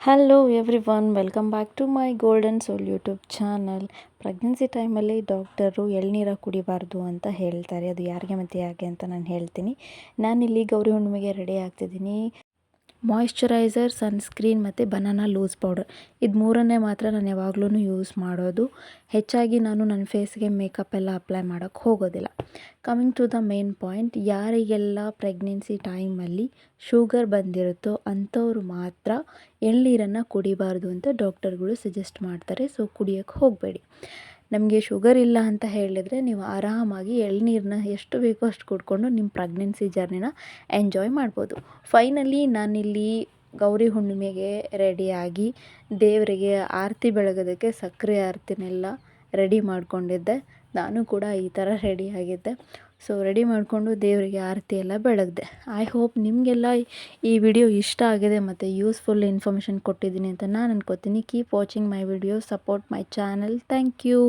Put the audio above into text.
Hello everyone welcome back to my Golden Soul YouTube channel pregnancy ಟೈಮಲ್ಲಿ doctor ಎಳ್ನೀರ ಕುಡಿಬಾರ್ದು ಅಂತ ಹೇಳ್ತಾರೆ. ಅದು ಯಾರಿಗೆ ಮತ್ತೆ ಯಾಕೆ ಅಂತ ನಾನು ಹೇಳ್ತೀನಿ. ನಾನಿಲ್ಲಿ ಗೌರಿ ಹುಣ್ಣಿಮೆಗೆ ರೆಡಿ ಆಗ್ತಿದ್ದೀನಿ. ಮಾಯಿಶ್ಚರೈಸರ್ ಸನ್ಸ್ಕ್ರೀನ್ ಮತ್ತು ಬನಾನಾ ಲೂಸ್ ಪೌಡರ್ ಇದು ಮೂರನ್ನೇ ಮಾತ್ರ ನಾನು ಯಾವಾಗ್ಲೂ ಯೂಸ್ ಮಾಡೋದು. ಹೆಚ್ಚಾಗಿ ನಾನು ನನ್ನ ಫೇಸ್ಗೆ ಮೇಕಪ್ ಎಲ್ಲ ಅಪ್ಲೈ ಮಾಡೋಕ್ಕೆ ಹೋಗೋದಿಲ್ಲ. Coming to the main point ಯಾರಿಗೆಲ್ಲ ಪ್ರೆಗ್ನೆನ್ಸಿ ಟೈಮಲ್ಲಿ ಶುಗರ್ ಬಂದಿರುತ್ತೋ ಅಂಥವ್ರು ಮಾತ್ರ ಎಳ್ನೀರನ್ನು ಕುಡಿಬಾರ್ದು ಅಂತ ಡಾಕ್ಟರ್ಗಳು ಸಜೆಸ್ಟ್ ಮಾಡ್ತಾರೆ. ಸೊ ಕುಡಿಯೋಕ್ಕೆ ಹೋಗಬೇಡಿ. ನಮಗೆ ಶುಗರ್ ಇಲ್ಲ ಅಂತ ಹೇಳಿದರೆ ನೀವು ಆರಾಮಾಗಿ ಎಳ್ನೀರನ್ನ ಎಷ್ಟು ಬೇಕೋ ಅಷ್ಟು ಕುಡ್ಕೊಂಡು ನಿಮ್ಮ ಪ್ರೆಗ್ನೆನ್ಸಿ ಜರ್ನಿನ ಎಂಜಾಯ್ ಮಾಡ್ಬೋದು. ಫೈನಲಿ ನಾನಿಲ್ಲಿ ಗೌರಿ ಹುಣ್ಣಿಮೆಗೆ ರೆಡಿಯಾಗಿ ದೇವರಿಗೆ ಆರತಿ ಬೆಳಗೋದಕ್ಕೆ ಸಕ್ಕರೆ ಆರತಿನೆಲ್ಲ ರೆಡಿ ಮಾಡ್ಕೊಂಡಿದ್ದೆ. ನಾನು ಕೂಡ ಈ ಥರ ರೆಡಿಯಾಗಿದ್ದೆ ಸೊ ರೆಡಿ ಮಾಡಿಕೊಂಡು ದೇವರಿಗೆ ಆರತಿ ಎಲ್ಲ ಬೆಳಗ್ದೆ. ಐ ಹೋಪ್ ನಿಮಗೆಲ್ಲ ಈ ವಿಡಿಯೋ ಇಷ್ಟ ಆಗಿದೆ ಮತ್ತು ಯೂಸ್ಫುಲ್ ಇನ್ಫಾರ್ಮೇಷನ್ ಕೊಟ್ಟಿದ್ದೀನಿ ಅಂತ ನಾನು ಅನ್ಕೋತೀನಿ. Keep watching my video support my channel thank you